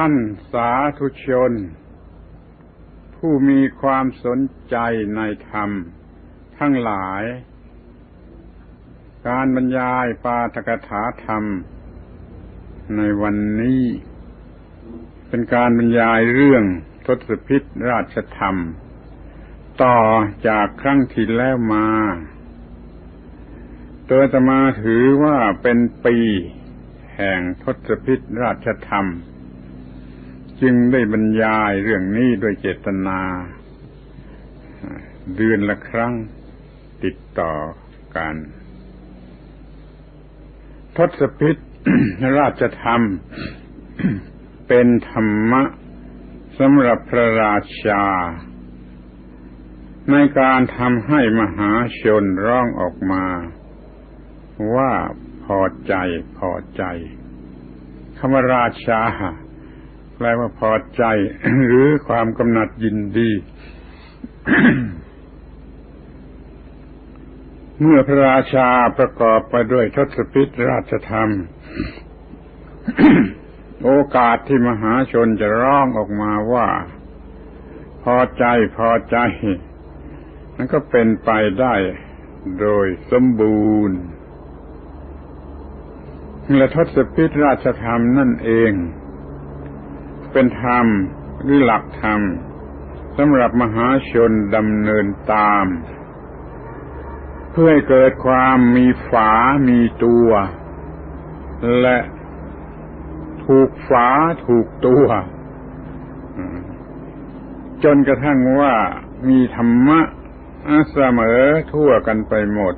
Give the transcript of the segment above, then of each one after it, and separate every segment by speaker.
Speaker 1: ท่านสาธุชน ผู้มีความสนใจในธรรม ทั้งหลาย การบรรยายปาทกถาธรรม ในวันนี้ เป็นการบรรยายเรื่องทศพิษราชธรรม ต่อจากครั้งที่แล้วมาตัวตมาถือว่าเป็นปีแห่งทศพิษราชธรรม จึงได้บรรยายเรื่องนี้โดยเจตนา เดือนละครั้งติดต่อกัน ทศพิษราชธรรม เป็นธรรมะสำหรับพระราชา ในการทำให้มหาชนร้องออกมา ว่าพอใจพอใจคำว่าราชา แปลว่าพอใจ หรือความกำหนัดยินดี เมื่อพระราชาประกอบไปด้วยทศพิธราชธรรม โอกาสที่มหาชนจะร้องออกมาว่า พอใจพอใจนั่นก็เป็นไปได้โดยสมบูรณ์และทศพิธราชธรรมนั่นเอง เป็นธรรมหรือหลักธรรมสำหรับมหาชนดำเนินตาม เพื่อให้เกิดความมีฝา มีตัว และถูกฝาถูกตัว จนกระทั่งว่ามีธรรมะเสมอทั่วกันไปหมด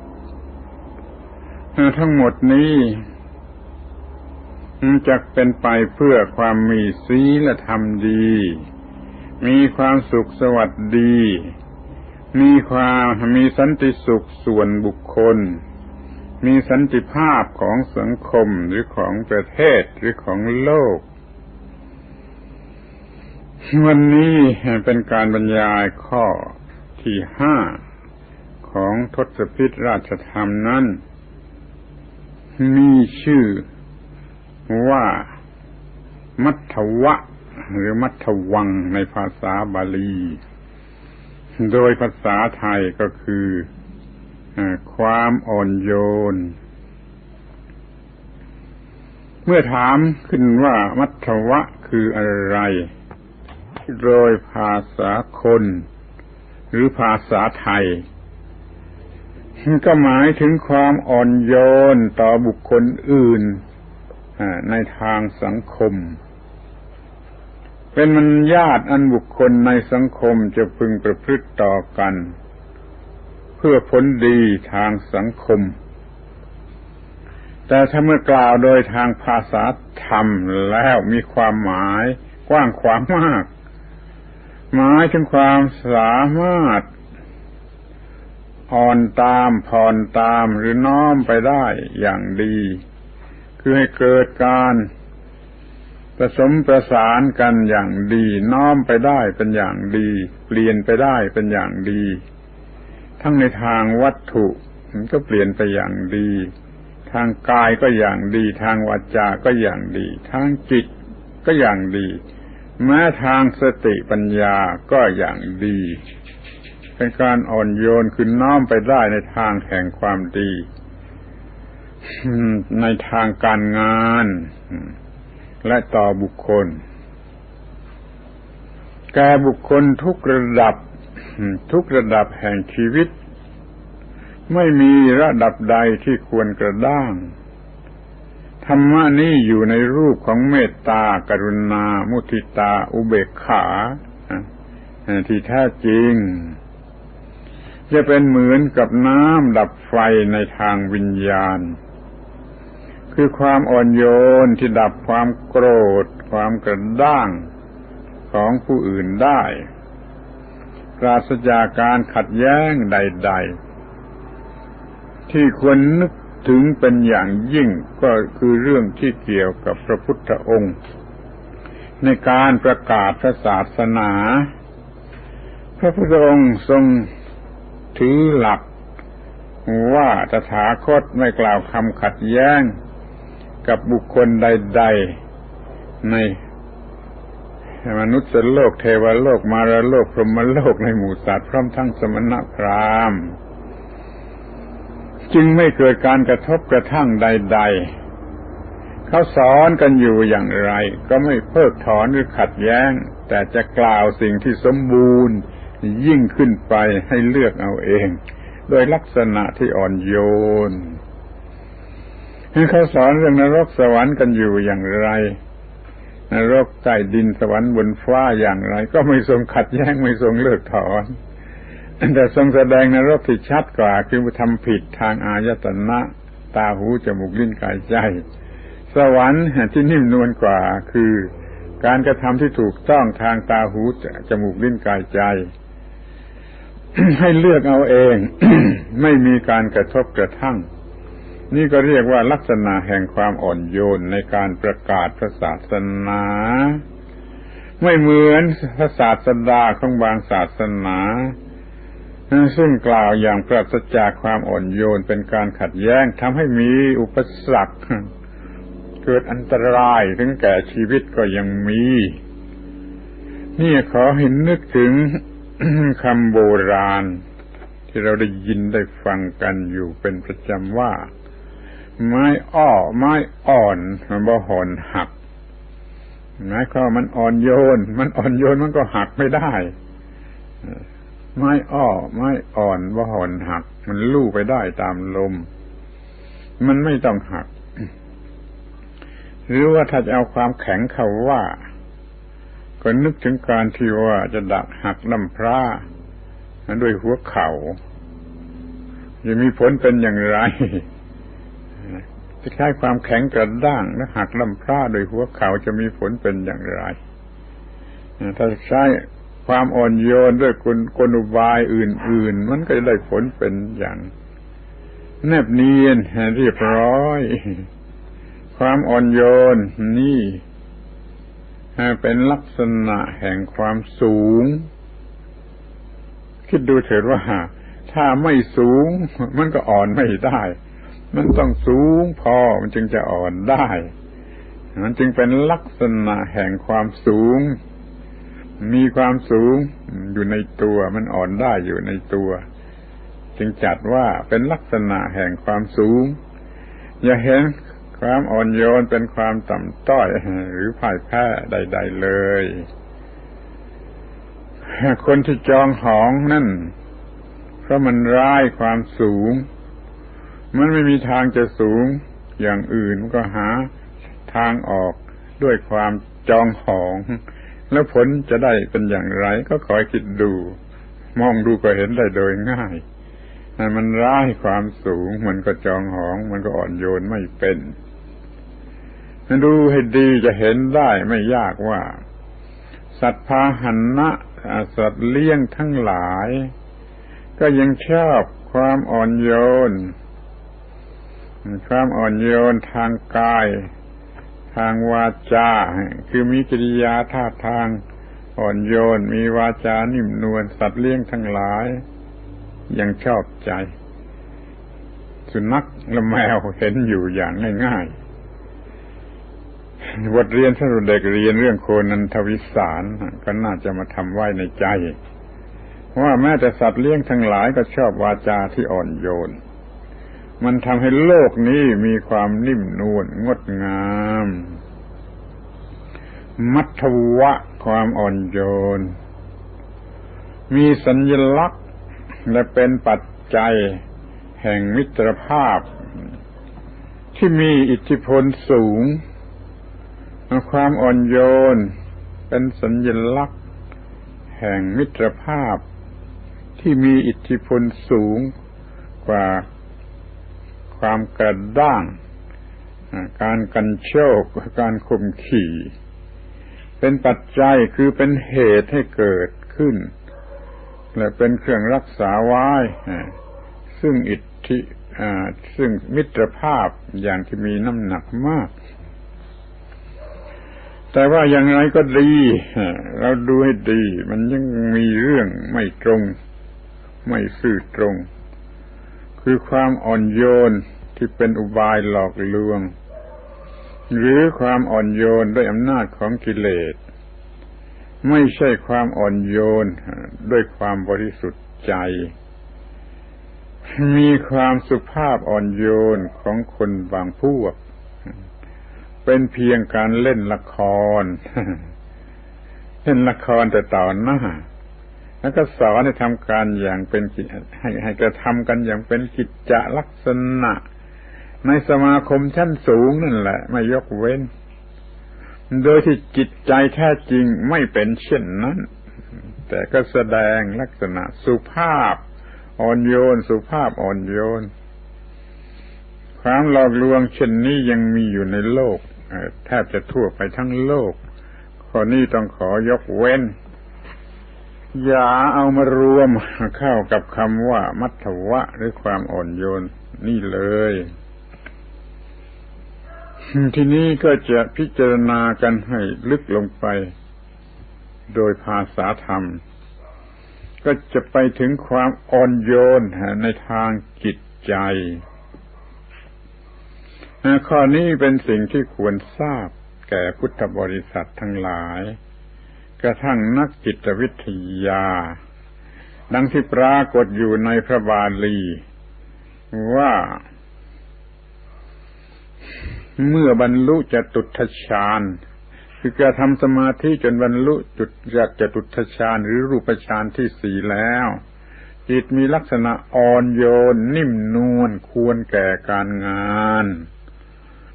Speaker 1: ทั้งหมดนี้ จะเป็นไปเพื่อความมีศีลธรรมดี มีความสุขสวัสดี มีความมีสันติสุขส่วนบุคคล มีสันติภาพของสังคมหรือของประเทศหรือของโลก วันนี้เป็นการบรรยายข้อที่ห้าของทศพิธราชธรรมนั้น มีชื่อ ว่ามัทวะ หรือมัทวังในภาษาบาลี โดยภาษาไทยก็คือความอ่อนโยน เมื่อถามขึ้นว่ามัทวะคืออะไร โดยภาษาคน หรือภาษาไทยก็หมายถึงความอ่อนโยนต่อบุคคลอื่น ในทางสังคม เป็นมันญาติอันบุคคลในสังคมจะพึงประพฤติต่อกัน เพื่อผลดีทางสังคม แต่ถ้าเมื่อกล่าวโดยทางภาษาธรรมแล้วมีความหมายกว้างขวางมาก หมายถึงความสามารถอ่อนตามผ่อนตามหรือน้อมไปได้อย่างดี คือให้เกิดการผสมประสานกันอย่างดี น้อมไปได้เป็นอย่างดี เปลี่ยนไปได้เป็นอย่างดี ทั้งในทางวัตถุมันก็เปลี่ยนไปอย่างดี ทางกายก็อย่างดี ทางวาจาก็อย่างดี ทางจิตก็อย่างดี แม้ทางสติปัญญาก็อย่างดีเป็นการอ่อนโยนคือน้อมไปได้ในทางแห่งความดี ในทางการงาน และต่อบุคคล แก่บุคคลทุกระดับ ทุกระดับแห่งชีวิต ไม่มีระดับใดที่ควรกระด้าง ธรรมะนี้อยู่ในรูปของเมตตา กรุณา มุทิตา อุเบกขาที่แท้จริง จะเป็นเหมือนกับน้ำดับไฟในทางวิญญาณ คือความอ่อนโยนที่ดับความโกรธ ความกระด้างของผู้อื่นได้ ปราศจากการขัดแย้งใด ๆ ที่ควรนึกถึงเป็นอย่างยิ่งก็คือเรื่องที่เกี่ยวกับพระพุทธองค์ ในการประกาศพระศาสนา พระพุทธองค์ทรงถือหลักว่าตถาคตไม่กล่าวคำขัดแย้ง กับบุคคลใด ๆ ในมนุษย์โลกเทวโลกมารโลกพรหมโลกในหมู่สัตว์พร้อมทั้งสมณพราหมณ์ จึงไม่เกิดการกระทบกระทั่งใด ๆ เขาสอนกันอยู่อย่างไร ก็ไม่เพิกถอนหรือขัดแย้ง แต่จะกล่าวสิ่งที่สมบูรณ์ ยิ่งขึ้นไปให้เลือกเอาเอง โดยลักษณะที่อ่อนโยน เขาสอนเรื่องนรกสวรรค์กันอยู่อย่างไร นรกใต้ดินสวรรค์บนฟ้าอย่างไร ก็ไม่ทรงขัดแย้งไม่ทรงเลิกถอนแต่ทรงแสดงนรกที่ชัดกว่า คือทำผิดทางอายตนะ ตาหูจมูกลิ้นกายใจ สวรรค์ที่นิ่มนวลกว่าคือการกระทำที่ถูกต้องทางตาหูจมูกลิ้นกายใจ ให้เลือกเอาเอง ไม่มีการกระทบกระทั่ง นี่ก็เรียกว่าลักษณะแห่งความอ่อนโยนในการประกาศพระศาสนา ไม่เหมือนพระศาสดาของบางศาสนาซึ่งกล่าวอย่างปราศจากความอ่อนโยนเป็นการขัดแย้งทำให้มีอุปสรรค เกิดอันตรายถึงแก่ชีวิตก็ยังมี นี่ขอให้นึกถึงคำโบราณ ที่เราได้ยินได้ฟังกันอยู่เป็นประจำว่า ไม้อ้อ ไม้อ่อนมันบ่หอนหักไม้ข้อมันอ่อนโยน มันอ่อนโยนมันก็หักไม่ได้ ไม้อ้อ ไม้อ่อนบ่หอนหัก มันลู่ไปได้ตามลม มันไม่ต้องหัก หรือว่าถ้าจะเอาความแข็งเขาว่า ก็นึกถึงการที่ว่าจะดักหักลำพร้าด้วยหัวเขา่าจะมีผลเป็นอย่างไร จะใช้ความแข็งกระด้างและหักลำพร้าโดยหัวเข่าจะมีผลเป็นอย่างไร ถ้าใช้ความอ่อนโยนด้วยกลกลอุบายอื่น ๆ มันก็จะได้ผลเป็นอย่าง แนบเนียนเรียบร้อย ความอ่อนโยนนี่เป็นลักษณะแห่งความสูง คิดดูเถิดว่า ถ้าไม่สูง มันก็อ่อนไม่ได้ มันต้องสูงพอมันจึงจะอ่อนได้ มันจึงเป็นลักษณะแห่งความสูง มีความสูงอยู่ในตัว มันอ่อนได้อยู่ในตัว จึงจัดว่าเป็นลักษณะแห่งความสูง อย่าเห็นความอ่อนโยนเป็นความต่ำต้อยหรือพ่ายแพ้ใด ๆเลย คนที่จองหองนั่นเพราะมันร้ายความสูง มันไม่มีทางจะสูงอย่างอื่นก็หาทางออกด้วยความจองหอง แล้วผลจะได้เป็นอย่างไร ก็คอยคิดดู มองดูก็เห็นได้โดยง่ายมันร้ายความสูง มันก็จองหอง มันก็อ่อนโยนไม่เป็นดูให้ดีจะเห็นได้ไม่ยากว่า สัตว์พาหันนะสัตว์เลี้ยงทั้งหลาย ก็ยังชอบความอ่อนโยน ความอ่อนโยนทางกาย ทางวาจา คือมีกิริยาท่าทางอ่อนโยนมีวาจานิ่มนวลสัตว์เลี้ยงทั้งหลาย ยังชอบใจ สุนัขและแมวเห็นอยู่อย่างง่ายๆบทเรียนสำหรับเด็กเรียนเรื่องโคนันทวิสารก็น่าจะมาทำไว้ในใจว่าแม้แต่สัตว์เลี้ยงทั้งหลายก็ชอบวาจาที่อ่อนโยน มันทำให้โลกนี้มีความนิ่มนวลงดงาม มัทวะความอ่อนโยน มีสัญลักษณ์และเป็นปัจจัยแห่งมิตรภาพ ที่มีอิทธิพลสูง ความอ่อนโยน เป็นสัญลักษณ์ แห่งมิตรภาพ ที่มีอิทธิพลสูงกว่า ความกระด้าง การกันโชค การข่มขี่ เป็นปัจจัยคือเป็นเหตุให้เกิดขึ้น และเป็นเครื่องรักษาไว้ ซึ่งอิทธิซึ่งมิตรภาพอย่างที่มีน้ำหนักมาก แต่ว่าอย่างไรก็ดี เราดูให้ดี มันยังมีเรื่องไม่ตรง ไม่ซื่อตรง คือความอ่อนโยนที่เป็นอุบายหลอกลวง หรือความอ่อนโยนด้วยอำนาจของกิเลส ไม่ใช่ความอ่อนโยนด้วยความบริสุทธิ์ใจ มีความสุภาพอ่อนโยนของคนบางพวก เป็นเพียงการเล่นละคร เล่นละครแต่ต่อหน้า แล้วก็สอนให้ทำการอย่างเป็นให้ให้กระทำกันอย่างเป็นกิจจลักษณะ ในสมาคมชั้นสูงนั่นแหละ ไม่ยกเว้น โดยที่จิตใจแท้จริงไม่เป็นเช่นนั้น แต่ก็แสดงลักษณะสุภาพอ่อนโยน สุภาพอ่อนโยน ความหลอกลวงเช่นนี้ยังมีอยู่ในโลกแทบจะทั่วไปทั้งโลกข้อนี้ต้องขอยกเว้น อย่าเอามารวมเข้ากับคำว่า มัทวะหรือความอ่อนโยนนี่เลย ทีนี้ก็จะพิจารณากันให้ลึกลงไป โดยภาษาธรรม ก็จะไปถึงความอ่อนโยนในทางจิตใจ ข้อนี้เป็นสิ่งที่ควรทราบแก่พุทธบริษัททั้งหลาย กระทั่งนักจิตวิทยา ดังที่ปรากฏอยู่ในพระบาลี ว่า เมื่อบรรลุจะตุทฌานคือการทำสมาธิจนบรรลุจุดจะตุทฌานหรือรูปฌานที่สี่แล้ว จิตมีลักษณะอ่อนโยน นิ่มนวลควรแก่การงาน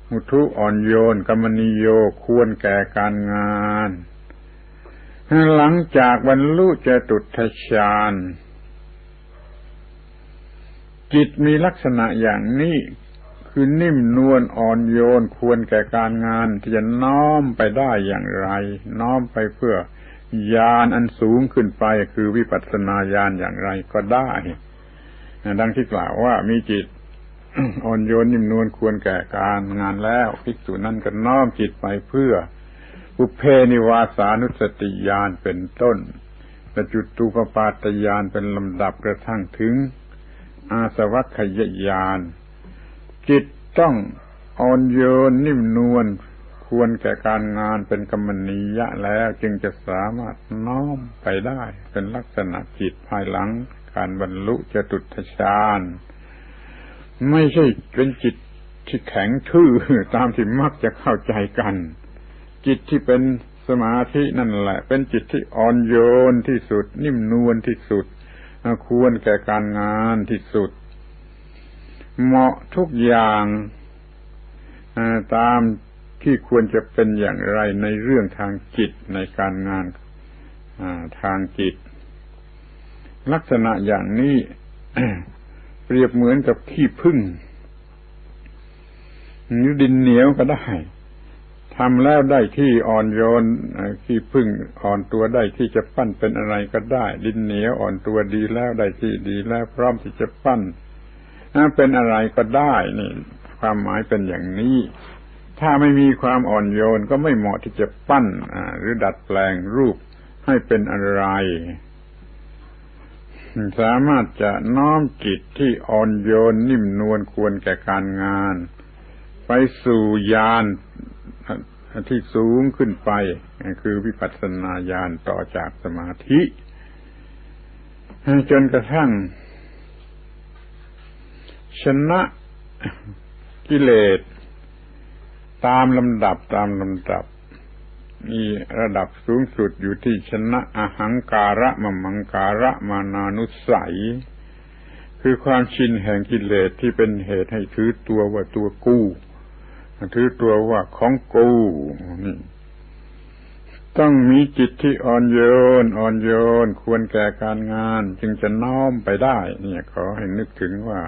Speaker 1: มุทุอ่อนโยนกรรมนิโยควรแก่การงาน หลังจากบรรลุจะตุทฌานจิตมีลักษณะอย่างนี้คือนิ่มนวลอ่อนโยนควรแก่การงานที่จะน้อมไปได้อย่างไร น้อมไปเพื่อญาณอันสูงขึ้นไปคือวิปัสสนาญาณอย่างไรก็ได้ ดังที่กล่าวว่ามีจิตอ่อนโยนนิ่มนวลควรแก่การงานแล้วภิกษุนั้นก็น้อมจิตไปเพื่อ อุเพนิวาสานุสติญาณเป็นต้นและจุดตูปปาตญาณเป็นลำดับกระทั่งถึง อาสวัคยญาณจิตต้องอ่อนโยนนิ่มนวลควรแก่การงานเป็นกรรมนิยะแล้วจึงจะสามารถน้อมไปได้ เป็นลักษณะจิตภายหลัง การบรรลุจตุตฌานไม่ใช่เป็นจิตที่แข็งทื่อตามที่มักจะเข้าใจกัน จิตที่เป็นสมาธินั่นแหละ เป็นจิตที่อ่อนโยนที่สุด นิ่มนวลที่สุด ควรแก่การงานที่สุด เหมาะทุกอย่างตามที่ควรจะเป็นอย่างไรในเรื่องทางจิตในการงานทางจิต ลักษณะอย่างนี้เปรียบเหมือนกับขี้พึ่งหรือดินเหนียวก็ได้ ทำแล้วได้ที่อ่อนโยนขี้พึ่งอ่อนตัวได้ที่จะปั้นเป็นอะไรก็ได้ ดินเหนียวอ่อนตัวดีแล้วได้ที่ดีแล้วพร้อมที่จะปั้นเป็นอะไรก็ได้นี่ ความหมายเป็นอย่างนี้ ถ้าไม่มีความอ่อนโยนก็ไม่เหมาะที่จะปั้นหรือดัดแปลงรูปให้เป็นอะไรสามารถจะน้อมจิตที่อ่อนโยนนิ่มนวลควรแก่การงาน ไปสู่ญาณที่สูงขึ้นไป คือวิปัสสนาญาณต่อจากสมาธิ จนกระทั่ง ชนะกิเลสตามลำดับตามลำดับมีระดับสูงสุดอยู่ที่ชนะอหังการะมมังการะมานานุสัย คือความชินแห่งกิเลสที่เป็นเหตุให้ถือตัวว่าตัวกู้ ถือตัวว่าของกูนี่ต้องมีจิตที่อ่อนโยน อ่อนโยน ควรแก่การงาน จึงจะน้อมไปได้ เนี่ย ขอให้นึกถึงว่า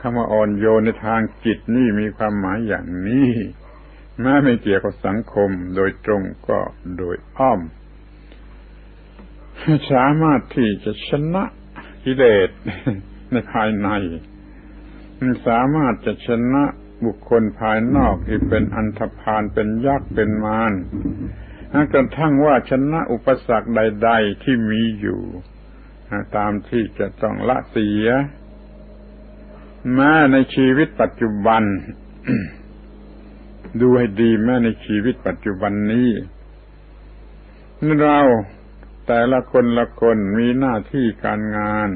Speaker 1: คำว่าอ่อนโยนในทางจิตนี่มีความหมายอย่างนี้แม้ไม่เกี่ยวกับสังคมโดยตรงก็โดยอ้อม สามารถที่จะชนะกิเลสในภายใน สามารถจะชนะ บุคคลภายนอกที่เป็นอันธพาลเป็นยักษ์เป็นมารกระทั่งว่าชนะอุปสรรคใด ๆที่มีอยู่ ตามที่จะต้องละเสียแม้ในชีวิตปัจจุบัน ดูให้ดีแม้ในชีวิตปัจจุบันนี้เราแต่ละคนละคนมีหน้าที่การงาน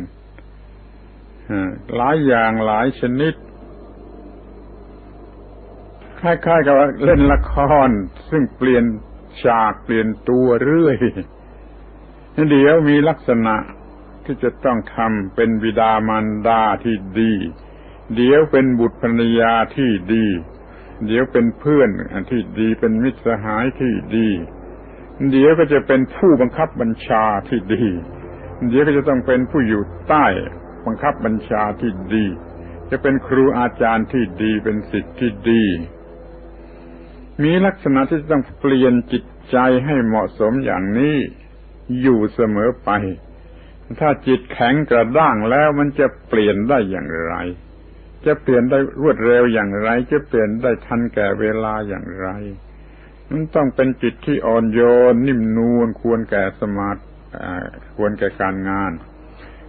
Speaker 1: หลายอย่างหลายชนิด คล้ายๆกับเล่นละคร ซึ่งเปลี่ยนฉากเปลี่ยนตัวเรื่อยเดี๋ยวมีลักษณะที่จะต้องทำเป็นบิดามารดาที่ดี เดี๋ยวเป็นบุตรภรรยาที่ดี เดี๋ยวเป็นเพื่อนที่ดีเป็นมิตรสหายที่ดี เดี๋ยวก็จะเป็นผู้บังคับบัญชาที่ดี เดี๋ยวก็จะต้องเป็นผู้อยู่ใต้บังคับบัญชาที่ดี จะเป็นครูอาจารย์ที่ดีเป็นสิทธิ์ที่ดี มีลักษณะที่ต้องเปลี่ยนจิตใจให้เหมาะสมอย่างนี้อยู่เสมอไป ถ้าจิตแข็งกระด้างแล้วมันจะเปลี่ยนได้อย่างไร จะเปลี่ยนได้รวดเร็วอย่างไร จะเปลี่ยนได้ทันแก่เวลาอย่างไร มันต้องเป็นจิตที่อ่อนโยน นิ่มนวลควรแก่สมาธิควรแก่การงาน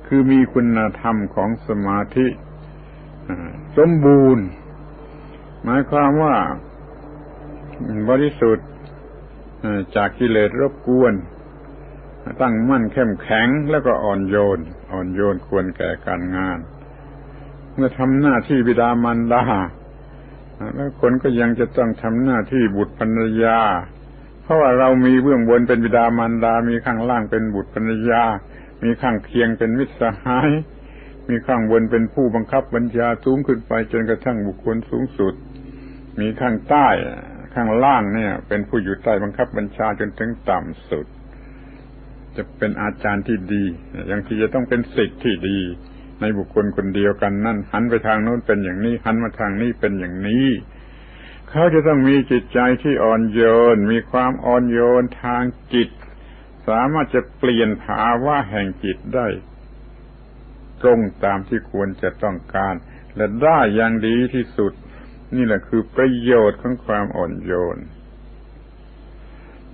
Speaker 1: คือมีคุณธรรมของสมาธิสมบูรณ์ หมายความว่า บริสุทธิ์จากกิเลสรบกวน ตั้งมั่นเข้มแข็งแล้วก็อ่อนโยน อ่อนโยนควรแก่การงาน เมื่อทำหน้าที่บิดามารดาแล้วคนก็ยังจะต้องทำหน้าที่บุตรภรรยา เพราะว่าเรามีเบื้องบนเป็นบิดามารดา มีข้างล่างเป็นบุตรภรรยา มีข้างเคียงเป็นมิตรสหาย มีข้างบนเป็นผู้บังคับบัญชาสูงขึ้นไปจนกระทั่งบุคคลสูงสุด มีข้างใต้ ข้างล่างเนี่ย เป็นผู้อยู่ใต้บังคับบัญชาจนถึงต่ำสุด จะเป็นอาจารย์ที่ดีอย่างที่จะต้องเป็นศิษย์ที่ดี ในบุคคลคนเดียวกันนั่นหันไปทางโน้นเป็นอย่างนี้ หันมาทางนี้เป็นอย่างนี้ เขาจะต้องมีจิตใจที่อ่อนโยน มีความอ่อนโยนทางจิต สามารถจะเปลี่ยนภาวะแห่งจิตได้ ตรงตามที่ควรจะต้องการและได้อย่างดีที่สุด นี่แหละคือประโยชน์ของความอ่อนโยน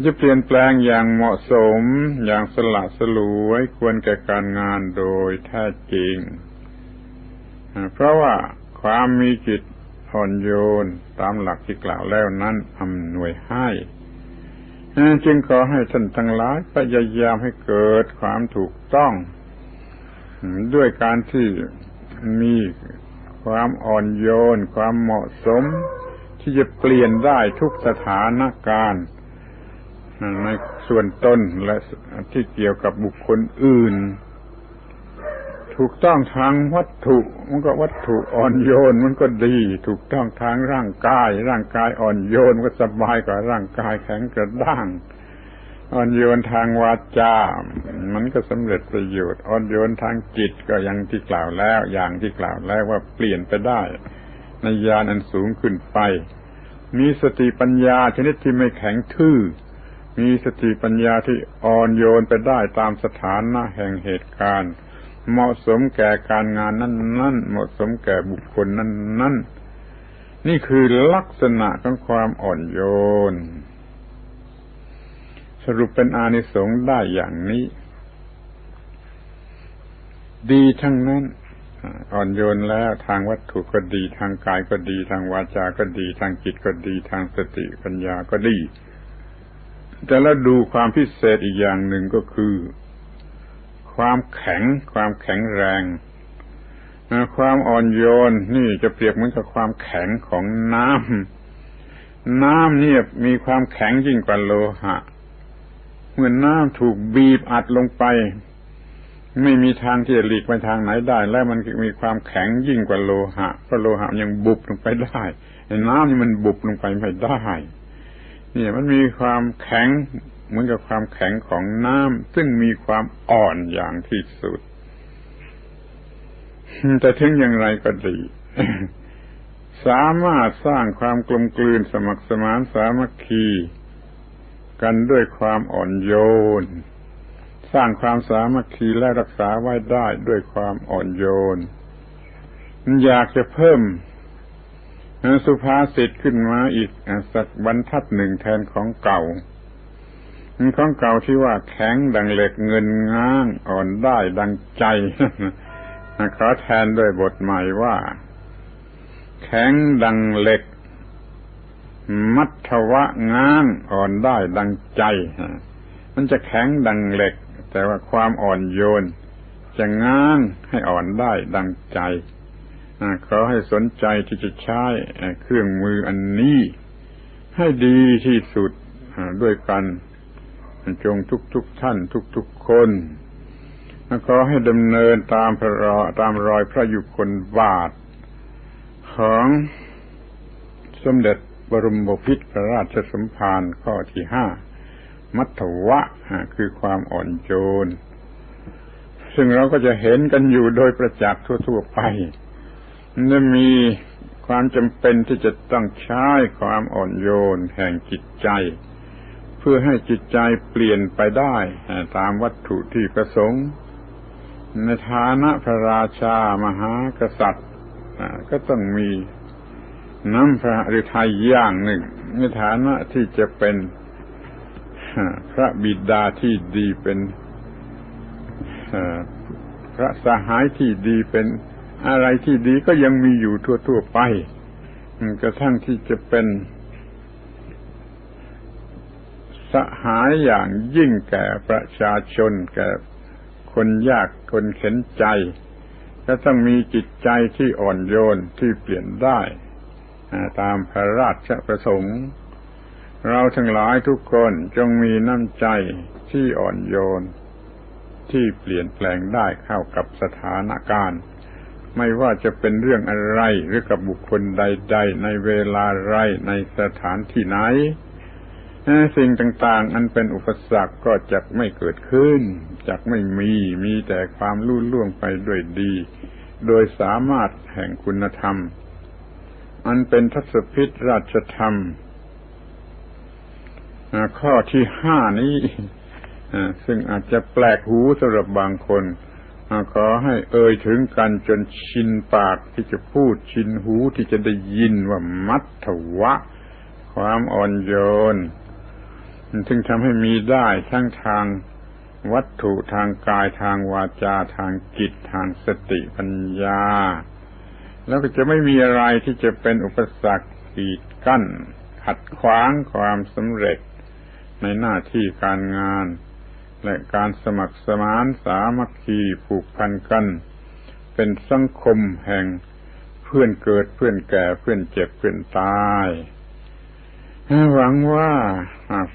Speaker 1: จะเปลี่ยนแปลงอย่างเหมาะสมอย่างสละสลวยควรแก่การงานโดยแท้จริง เพราะว่าความมีจิตอ่อนโยนตามหลักที่กล่าวแล้วนั้นอำนวยให้จึงขอให้ท่านทั้งหลายพยายามให้เกิดความถูกต้อง ด้วยการที่มี ความอ่อนโยน ความเหมาะสม ที่จะเปลี่ยนได้ทุกสถานการณ์ในส่วนตนและที่เกี่ยวกับบุคคลอื่น ถูกต้องทางวัตถุมันก็วัตถุอ่อนโยนมันก็ดี ถูกต้องทางร่างกาย ร่างกายอ่อนโยนก็สบายกว่าร่างกายแข็งกระด้าง อ่อนโยนทางวาจา มันก็สำเร็จประโยชน์ อ่อนโยนทางจิตก็ยังที่กล่าวแล้ว อย่างที่กล่าวแล้วว่าเปลี่ยนไปได้ ในญาณอันสูงขึ้นไป มีสติปัญญาชนิดที่ไม่แข็งทื่อ มีสติปัญญาที่อ่อนโยนไปได้ตามสถานะแห่งเหตุการณ์ เหมาะสมแก่การงานนั้นๆ เหมาะสมแก่บุคคลนั้นๆ นี่คือลักษณะของความอ่อนโยน สรุปเป็นอานิสงส์ได้อย่างนี้ ดีทั้งนั้นอ่อนโยนแล้วทางวัตถุก็ดี ทางกายก็ดี ทางวาจาก็ดี ทางจิตก็ดี ทางสติปัญญาก็ดี แต่แล้วดูความพิเศษอีกอย่างหนึ่งก็คือ ความแข็ง ความแข็งแรงความอ่อนโยนนี่จะเปรียบเหมือนกับความแข็งของน้ำน้ำเนี่ยมีความแข็งยิ่งกว่าโลหะ เมื่อน้ำถูกบีบอัดลงไป ไม่มีทางที่จะหลีกไปทางไหนได้ แล้วมันมีความแข็งยิ่งกว่าโลหะเพราะโลหะยังบุบลงไปได้น้ำนี่มันบุบลงไปไม่ได้เนี่ยมันมีความแข็งเหมือนกับความแข็งของน้ำซึ่งมีความอ่อนอย่างที่สุด แต่ถึงอย่างไรก็ดี สามารถสร้างความกลมกลืนสมัครสมานสามัคคี กันด้วยความอ่อนโยน สร้างความสามัคคีและรักษาไว้ได้ด้วยความอ่อนโยน อยากจะเพิ่มสุภาษิตขึ้นมาอีกสักบรรทัดหนึ่งแทนของเก่า ของเก่าที่ว่าแข็งดังเหล็กเงินง้างอ่อนได้ดังใจขอแทนด้วยบทใหม่ว่า แข็งดังเหล็ก มัทวะง้างอ่อนได้ดังใจ มันจะแข็งดังเหล็ก แต่ว่าความอ่อนโยน จะง้างให้อ่อนได้ดังใจขอให้สนใจที่จะใช้เครื่องมืออันนี้ ให้ดีที่สุดด้วยกันจงทุกทุกท่าน ทุกทุกคนขอให้ดำเนินตามพระรอตามรอยพระยุคลบาท ของสมเด็จ บรมบพิตรพระราชสมภารข้อที่ห้ามัทวะคือความอ่อนโยนซึ่งเราก็จะเห็นกันอยู่โดยประจักษ์ทั่ว ๆ ไปนั่นมีความจำเป็นที่จะต้องใช้ความอ่อนโยนแห่งจิตใจ เพื่อให้จิตใจเปลี่ยนไปได้ตามวัตถุที่ประสงค์ ในฐานะพระราชามหากษัตริย์ก็ต้องมี น้ำพระฤทัยอย่างหนึ่งในฐานะที่จะเป็นพระบิดาที่ดีเป็นพระสหายที่ดีเป็นอะไรที่ดีก็ยังมีอยู่ทั่ว ๆ ไปกระทั่งที่จะเป็นสหายอย่างยิ่งแก่ประชาชนแก่คนยากคนเข็นใจ ก็ต้องมีจิตใจที่อ่อนโยนที่เปลี่ยนได้ ตามพระราชประสงค์ เราทั้งหลายทุกคนจงมีน้ำใจที่อ่อนโยน ที่เปลี่ยนแปลงได้เข้ากับสถานการณ์ ไม่ว่าจะเป็นเรื่องอะไรหรือกับบุคคลใด ๆ ในเวลาไรในสถานที่ไหนสิ่งต่างๆ อันเป็นอุปสรรคก็จะไม่เกิดขึ้นจะไม่มีมีแต่ความลุ่ล่วงไปด้วยดี โดยสามารถแห่งคุณธรรม อันเป็นทัศพิษราชธรรม ข้อที่ห้านี้ซึ่งอาจจะแปลกหูสำหรับบางคนขอให้เอ่ยถึงกันจนชินปากที่จะพูดชินหูที่จะได้ยินว่ามัทวะ ความอ่อนโยนซึ่งทำให้มีได้ทั้งทางวัตถุทางกายทางวาจาทางจิตทางสติปัญญา แล้วก็จะไม่มีอะไรที่จะเป็นอุปสรรคกีดกั้น ขัดขวางความสำเร็จ ในหน้าที่การงาน และการสมัครสมานสามัคคีผูกพันกัน เป็นสังคมแห่งเพื่อนเกิดเพื่อนแก่เพื่อนเจ็บเพื่อนตายหวังว่า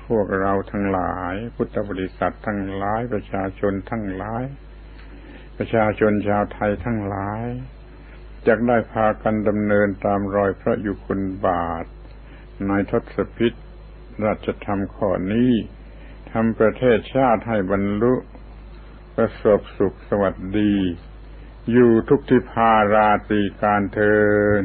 Speaker 1: พวกเราทั้งหลาย พุทธบริษัททั้งหลาย ประชาชนทั้งหลาย ประชาชนชาวไทยทั้งหลาย จะได้พากันดำเนินตามรอยพระยุคลบาทในทศพิษราชธรรมข้อนี้ทำประเทศชาติให้บรรลุประสบสุขสวัสดี อยู่ทุกทิพาราตีการเทิน